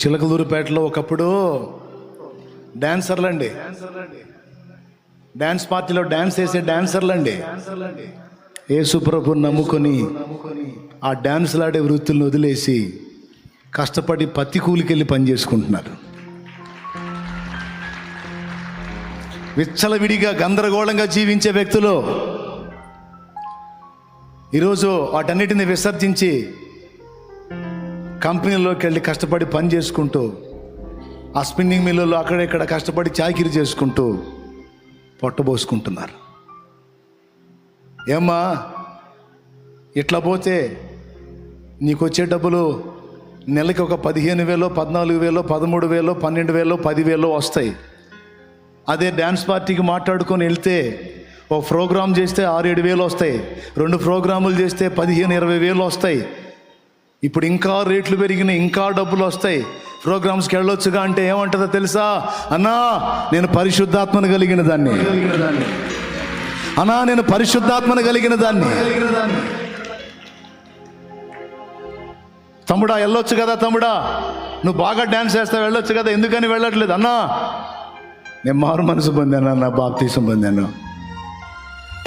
చిలకలూరుపేటలో ఒకప్పుడు డాన్సర్లండి. డాన్స్ పార్టీలో డాన్స్ వేసే డాన్సర్లండి. యేసుప్రభు నమ్ముకొని ఆ డాన్సులాడే వృత్తులను వదిలేసి కష్టపడి పత్తి కూలికెళ్ళి పని చేసుకుంటున్నారు. విచ్చలవిడిగా గందరగోళంగా జీవించే వ్యక్తులు ఈరోజు వాటన్నిటిని విసర్జించి కంపెనీలోకి వెళ్ళి కష్టపడి పని చేసుకుంటూ ఆ స్పిన్నింగ్ మిల్లులో అక్కడ ఇక్కడ కష్టపడి చాకిరి చేసుకుంటూ పొట్టబోసుకుంటున్నారు ఏమ్మా ఇట్లా పోతే నీకు వచ్చే డబ్బులు నెలకి ఒక పదిహేను వేలు పద్నాలుగు వేలో పదమూడు వేలు పన్నెండు వేలు పదివేలో వస్తాయి. అదే డ్యాన్స్ పార్టీకి మాట్లాడుకొని వెళ్తే ఓ ప్రోగ్రాం చేస్తే ఆరు ఏడు వేలు వస్తాయి. రెండు ప్రోగ్రాములు చేస్తే పదిహేను ఇరవై వేలు వస్తాయి. ఇప్పుడు ఇంకా రేట్లు పెరిగినాయి ఇంకా డబ్బులు వస్తాయి. ప్రోగ్రామ్స్కి వెళ్ళొచ్చుగా అంటే ఏమంటుందో తెలుసా? అన్నా నేను పరిశుద్ధాత్మను కలిగిన దాన్ని. అన్నా నేను పరిశుద్ధాత్మను కలిగిన దాన్ని. తమ్ముడా వెళ్ళొచ్చు కదా తమ్ముడా? నువ్వు బాగా డ్యాన్స్ చేస్తావు వెళ్ళొచ్చు కదా? ఎందుకని వెళ్ళట్లేదు? అన్నా నేను మారు మనసు పొందాను అన్న బాప్తీసం పొందాను.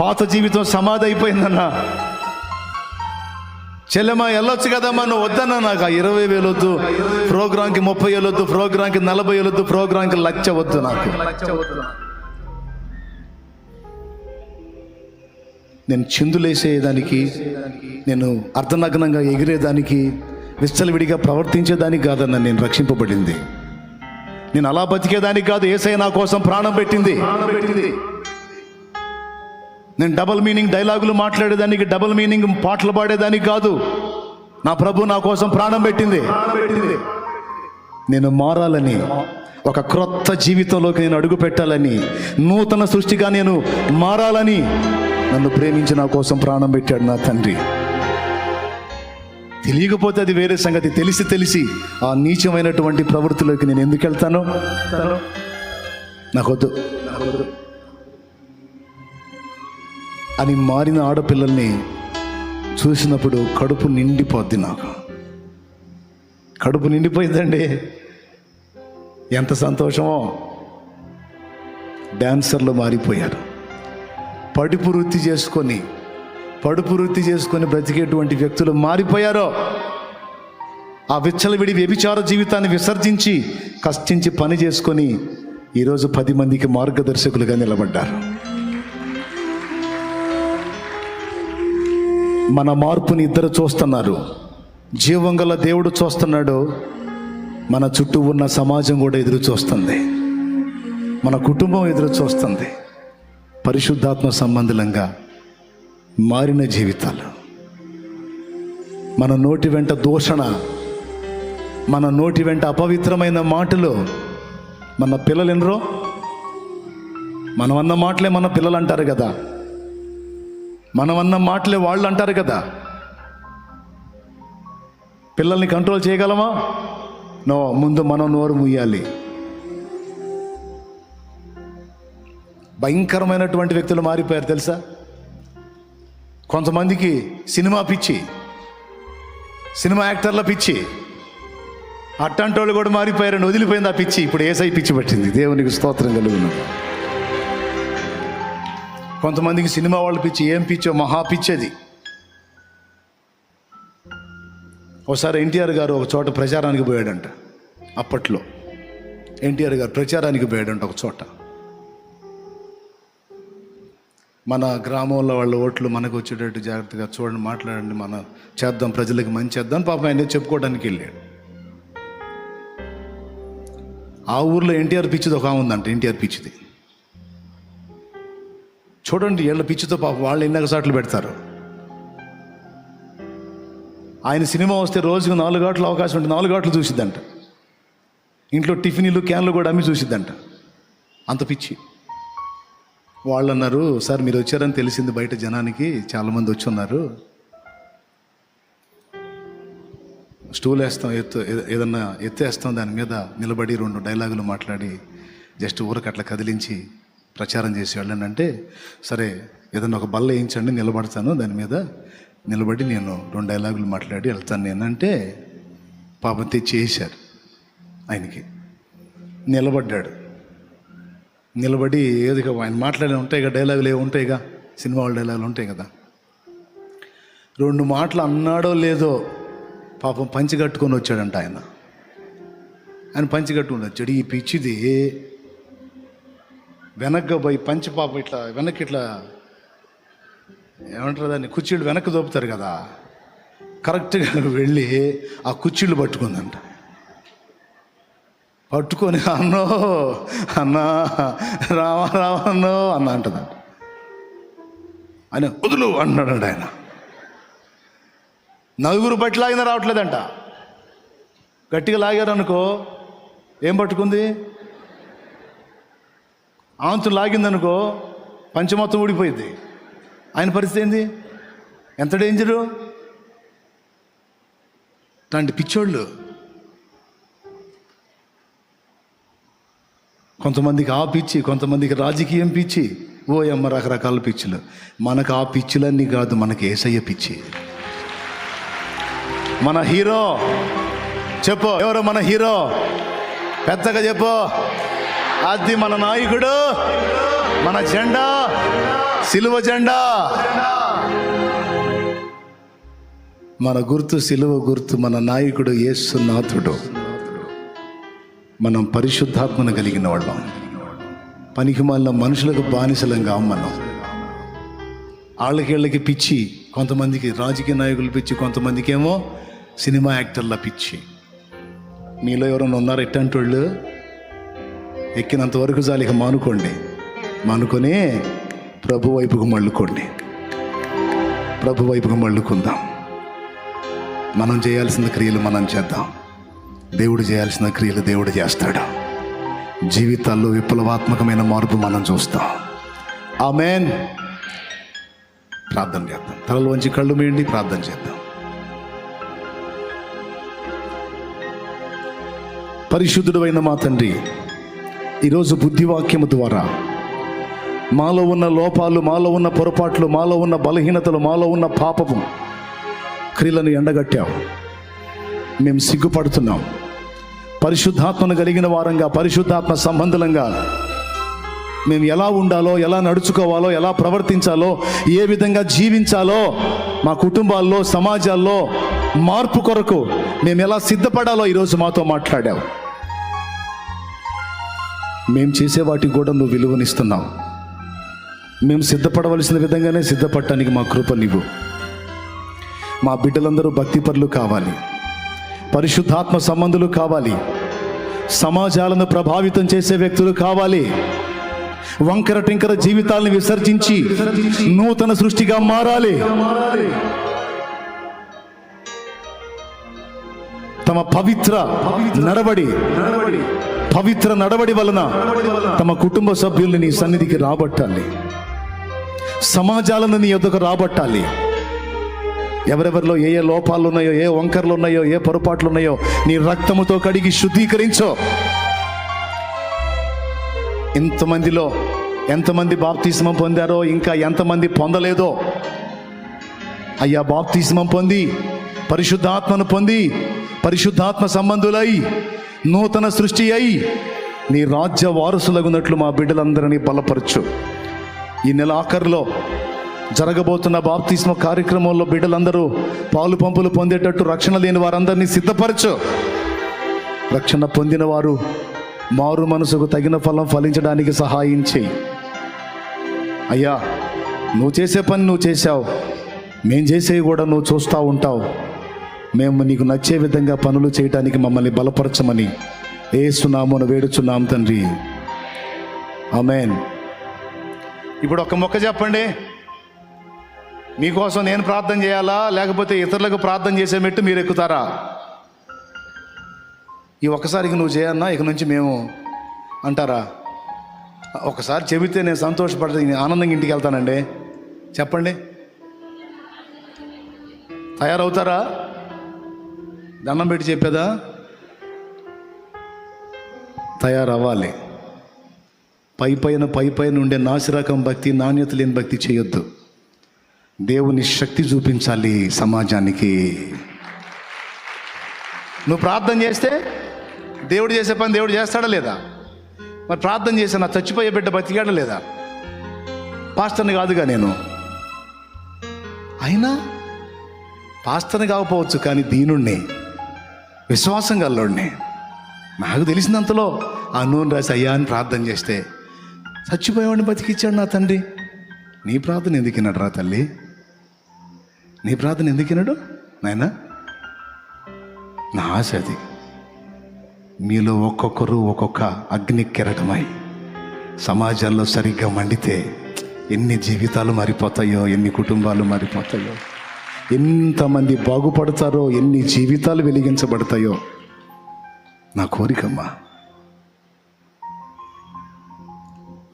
పాత జీవితం సమాధి అయిపోయిందన్నా. చెల్లెమ్మ వెళ్ళొచ్చు కదమ్మా నువ్వు వద్దన్నా నాకు. ఆ ఇరవై వేలు వద్దు. ప్రోగ్రాంకి ముప్పై వేలు వద్దు. ప్రోగ్రాంకి నలభై వేలు వద్దు. ప్రోగ్రాంకి లక్ష వద్దు నాకు. నేను చిందులేసేదానికి నేను అర్ధనగ్నంగా ఎగిరేదానికి విచ్చలవిడిగా ప్రవర్తించేదానికి కాదన్న నేను రక్షింపబడింది. నేను అలా బతికేదానికి కాదు. ఏసై నా కోసం ప్రాణం పెట్టింది. నేను డబల్ మీనింగ్ డైలాగులు మాట్లాడేదానికి డబల్ మీనింగ్ పాటలు పాడేదానికి కాదు. నా ప్రభు నా కోసం ప్రాణం పెట్టింది. నేను మారాలని ఒక క్రొత్త జీవితంలోకి నేను అడుగు పెట్టాలని నూతన సృష్టిగా నేను మారాలని నన్ను ప్రేమించి నా కోసం ప్రాణం పెట్టాడు నా తండ్రి. తెలియకపోతే అది వేరే సంగతి. తెలిసి తెలిసి ఆ నీచమైనటువంటి ప్రవృత్తిలోకి నేను ఎందుకు వెళ్తాను? నాకొద్దు నాకొద్దు అని మారిన ఆడపిల్లల్ని చూసినప్పుడు కడుపు నిండిపోద్ది నాకు. కడుపు నిండిపోయిందండి. ఎంత సంతోషమో. డాన్సర్లు మారిపోయారు. పడుపు వృత్తి చేసుకొని పడుపు వృత్తి చేసుకొని బ్రతికేటువంటి వ్యక్తులు మారిపోయారో. ఆ విచ్చలవిడి వ్యభిచార జీవితాన్ని విసర్జించి కష్టించి పని చేసుకొని ఈరోజు పది మందికి మార్గదర్శకులుగా నిలబడ్డారు. మన మార్పుని ఇద్దరు చూస్తున్నారు. జీవం గల దేవుడు చూస్తున్నాడు. మన చుట్టూ ఉన్న సమాజం కూడా ఎదురు చూస్తుంది. మన కుటుంబం ఎదురు చూస్తుంది. పరిశుద్ధాత్మ సంబంధంగా మారిన జీవితాలు. మన నోటి వెంట దూషణ మన నోటి వెంట అపవిత్రమైన మాటలు మన పిల్లలు ఎనరో మనం అన్న మాటలే మన పిల్లలు అంటారు కదా. మనం అన్న మాటలే వాళ్ళు అంటారు కదా. పిల్లల్ని కంట్రోల్ చేయగలమా? నో ముందు మనం నోరు ముయ్యాలి భయంకరమైనటువంటి వ్యక్తులు మారిపోయారు తెలుసా? కొంతమందికి సినిమా పిచ్చి సినిమా యాక్టర్ల పిచ్చి అట్టంటోళ్ళు కూడా మారిపోయారని వదిలిపోయింది ఆ పిచ్చి. ఇప్పుడు ఏసై పిచ్చి పట్టింది. దేవునికి స్తోత్రం కలుగును. కొంతమందికి సినిమా వాళ్ళ పిచ్చి ఏం పిచ్చో మహా పిచ్చేది. ఒకసారి ఎన్టీఆర్ గారు ఒక చోట ప్రచారానికి పోయాడంట. అప్పట్లో. ఎన్టీఆర్ గారు ప్రచారానికి పోయాడంట ఒక చోట. మన గ్రామంలో వాళ్ళ ఓట్లు మనకు వచ్చేటట్టు జాగ్రత్తగా చూడండి మాట్లాడండి మనం చేద్దాం ప్రజలకు మంచి చేద్దాం. పాపం ఆయన చెప్పుకోవడానికి వెళ్ళాడు. ఆ ఊర్లో ఎన్టీఆర్ పిచ్చిది ఒక ఉందంట ఎన్టీఆర్ పిచ్చిది. చూడండి వీళ్ళ పిచ్చితో పాపం వాళ్ళు ఎన్నక సాట్లు పెడతారు. ఆయన సినిమా వస్తే రోజుకు నాలుగు గంటలు అవకాశం ఉంటే నాలుగు గంటలు చూసిద్దంట. ఇంట్లో టిఫిన్లు క్యాన్లు కూడా అమ్మి చూసిద్దంట. అంత పిచ్చి. వాళ్ళు అన్నారు సార్ మీరు వచ్చారని తెలిసింది బయట జనానికి చాలామంది వచ్చి ఉన్నారు. స్టూల్ వేస్తాం ఎత్తు ఏదన్నా ఎత్తేస్తాం దాని మీద నిలబడి రెండు డైలాగులు మాట్లాడి జస్ట్ ఊరకు అట్లా కదిలించి ప్రచారం చేసేవాళ్ళు అంటే సరే ఏదన్నా ఒక బల్ల వేయించండి నిలబడతాను దాని మీద నిలబడి నేను రెండు డైలాగులు మాట్లాడి వెళ్తాను. ఏంటంటే పాపం తెచ్చి ఆయనకి. నిలబడ్డాడు. నిలబడి ఏదిగా ఆయన మాట్లాడే ఉంటాయి డైలాగులు ఏవి ఉంటాయిగా సినిమా వాళ్ళ డైలాగులు ఉంటాయి కదా. రెండు మాటలు అన్నాడో లేదో పాపం పంచి కట్టుకొని వచ్చాడంట ఆయన. ఆయన పంచి కట్టుకుని వచ్చాడు. ఈ పిచ్చిది వెనక్కి పోయి పంచి పాప ఇట్లా వెనక్కి ఇట్లా ఏమంటారు దాన్ని? కుర్చీలు వెనక్కి దోపుతారు కదా. కరెక్ట్గా వెళ్ళి ఆ కుర్చీలు పట్టుకుందంట. పట్టుకొని అన్నో అన్నా రావా రావన్నో అన్న అంటదంట. అని వదులు అన్నాడంట ఆయన. నలుగురు బట్టి లాగినా రావట్లేదంట. గట్టిగా లాగారు అనుకో ఏం పట్టుకుంది? ఆంతు లాగిందనుకో పంచ మొత్తం ఊడిపోయింది ఆయన పరిస్థితి ఏంది? ఎంత డేంజరు లాంటి పిచ్చోళ్ళు. కొంతమందికి ఆ పిచ్చి కొంతమందికి రాజకీయం పిచ్చి ఓ అమ్మ రకరకాల పిచ్చులు. మనకు ఆ పిచ్చులన్నీ కాదు మనకి ఏసయ్య పిచ్చి. మన హీరో చెప్పు. ఎవరు మన హీరో? పెద్దగా చెప్పు. అది మన నాయకుడు మన జెండా సిలువ జెండా. మన గుర్తు సిలువ గుర్తు మన నాయకుడు యేసునాథుడు మనం పరిశుద్ధాత్మను కలిగిన వాళ్ళం. పనికి మళ్ళీ మనుషులకు బానిసలంగా మనం వాళ్ళకి పిచ్చి కొంతమందికి రాజకీయ నాయకులు పిచ్చి కొంతమందికి ఏమో సినిమా యాక్టర్ల పిచ్చి. మీలో ఎవరైనా ఉన్నారు ఎట్టంటోళ్ళు వాళ్ళు ఎక్కినంత వరకు చాలు ఇక మానుకోండి. మానుకొని ప్రభు వైపుకు మళ్ళుకోండి. ప్రభు వైపుకు మళ్ళుకుందాం. మనం చేయాల్సిన క్రియలు మనం చేద్దాం. దేవుడు చేయాల్సిన క్రియలు దేవుడు చేస్తాడు. జీవితాల్లో విప్లవాత్మకమైన మార్పు మనం చూస్తాం. ఆమెన్. ప్రార్థన చేద్దాం. తలలు వంచి కళ్ళు మేయండి ప్రార్థన చేద్దాం. పరిశుద్ధుడైన మా తండ్రి ఈరోజు బుద్ధివాక్యము ద్వారా మాలో ఉన్న లోపాలు మాలో ఉన్న పొరపాట్లు మాలో ఉన్న బలహీనతలు మాలో ఉన్న పాపము క్రియలను ఎండగట్టాం. మేము సిగ్గుపడుతున్నాం. పరిశుద్ధాత్మను కలిగిన వారంగా పరిశుద్ధాత్మ సంబంధులంగా మేము ఎలా ఉండాలో ఎలా నడుచుకోవాలో ఎలా ప్రవర్తించాలో ఏ విధంగా జీవించాలో మా కుటుంబాల్లో సమాజాల్లో మార్పు కొరకు మేము ఎలా సిద్ధపడాలో ఈరోజు మాతో మాట్లాడావు మేము చేసే వాటికి కూడా నువ్వు విలువనిస్తున్నావు. మేము సిద్ధపడవలసిన విధంగానే సిద్ధపడటానికి మా కృప నీవు మా బిడ్డలందరూ భక్తిపరులు కావాలి. పరిశుద్ధాత్మ సంబంధులు కావాలి. సమాజాలను ప్రభావితం చేసే వ్యక్తులు కావాలి. వంకర టింకర జీవితాలను విసర్జించి నూతన సృష్టిగా మారాలి. తమ పవిత్ర నడబడి నడబడి పవిత్ర నడవడి వలన తమ కుటుంబ సభ్యుల్ని నీ సన్నిధికి రాబట్టాలి. సమాజాలను నీ యొద్దకు రాబట్టాలి. ఎవరెవరిలో ఏ ఏ లోపాలు ఉన్నాయో ఏ వంకర్లు ఉన్నాయో ఏ పొరపాట్లు ఉన్నాయో నీ రక్తముతో కడిగి శుద్ధీకరించో. ఇంతమందిలో ఎంతమంది బాప్తిస్మం పొందారో ఇంకా ఎంతమంది పొందలేదో అయ్యా బాప్తిస్మం పొంది పరిశుద్ధాత్మను పొంది పరిశుద్ధాత్మ సంబంధులై నూతన సృష్టి అయి నీ రాజ్య వారసులగున్నట్లు మా బిడ్డలందరినీ బలపరచు. ఈ నెల ఆఖరిలో జరగబోతున్న బాప్తిస్మ కార్యక్రమంలో బిడ్డలందరూ పాలు పంపులు పొందేటట్టు రక్షణ లేని వారందరినీ సిద్ధపరచు. రక్షణ పొందిన వారు మారు మనసుకు తగిన ఫలం ఫలించడానికి సహాయం చేయి. అయ్యా నువ్వు చేసే పని నువ్వు చేశావు. మేం చేసేవి కూడా నువ్వు చూస్తూ ఉంటావు. మేము నీకు నచ్చే విధంగా పనులు చేయటానికి మమ్మల్ని బలపరచమని ఏసునామను వేడుచున్నాం తండ్రి. ఆమెన్. ఇప్పుడు ఒక మొక్క చెప్పండి. మీకోసం నేను ప్రార్థన చేయాలా? లేకపోతే ఇతరులకు ప్రార్థన చేసే మెట్టు మీరు ఎక్కుతారా? ఈ ఒక్కసారికి నువ్వు చేయన్నా ఇక నుంచి మేము అంటారా? ఒకసారి చెబితే నేను సంతోషపడతాను ఆనందంగా ఇంటికి వెళ్తానండి. చెప్పండి. తయారవుతారా? దండం పెట్టి చెప్పేదా? తయారవ్వాలి. పై పైన పై పైన ఉండే నాసిరకం భక్తి నాణ్యత లేని భక్తి చేయొద్దు. దేవుని శక్తి చూపించాలి సమాజానికి. నువ్వు ప్రార్థన చేస్తే దేవుడు చేసే పని దేవుడు చేస్తాడా లేదా? మరి ప్రార్థన చేసి నా చచ్చిపోయే బిడ్డ బతికాడా లేదా? పాస్టర్ని కాదుగా నేను. అయినా పాస్టర్ని కాకపోవచ్చు కానీ దీనుణ్ణి. విశ్వాసం గల్లోడిని నాకు తెలిసినంతలో ఆ నూనె రాసి అయ్యా అని ప్రార్థన చేస్తే చచ్చిపోయేవాడిని బతికిచ్చాడు నా తండ్రి. నీ ప్రార్థన ఎందుకినాడు రా తల్లి? నీ ప్రార్థన ఎందుకినాడు నాయన నాయనా? నా ఆశ అది. మీలో ఒక్కొక్కరు ఒక్కొక్క అగ్ని కెరటమై సమాజంలో సరిగ్గా మండితే ఎన్ని జీవితాలు మారిపోతాయో ఎన్ని కుటుంబాలు మారిపోతాయో. ఎంతమంది బాగుపడతారో ఎన్ని జీవితాలు వెలిగించబడతాయో. నా కోరికమ్మా.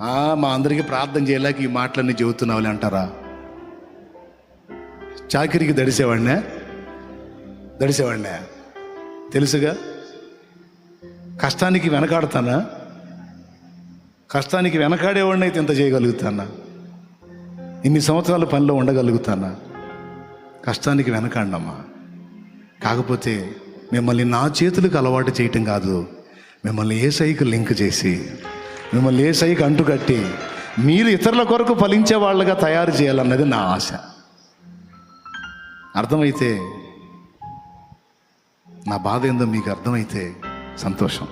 ఆ, మా అందరికీ ప్రార్థన చేయలేక ఈ మాటలన్నీ చెబుతున్నావులే అంటారా? చాకిరికి దడిసేవాడినే? దడిసేవాడినే? తెలుసుగా? కష్టానికి వెనకాడతానా? కష్టానికి వెనకాడేవాడిని అయితే ఇంత చేయగలుగుతానా? ఇన్ని సంవత్సరాల పనిలో ఉండగలుగుతానా? కష్టానికి వెనకండమ్మా. కాకపోతే మిమ్మల్ని నా చేతులకు అలవాటు చేయటం కాదు మిమ్మల్ని ఏ సైకి లింక్ చేసి మిమ్మల్ని ఏ సైకి అంటుకట్టి మీరు ఇతరుల కొరకు ఫలించే వాళ్ళగా తయారు చేయాలన్నది నా ఆశ. అర్థమైతే నా బాధ ఏందో మీకు అర్థమైతే సంతోషం.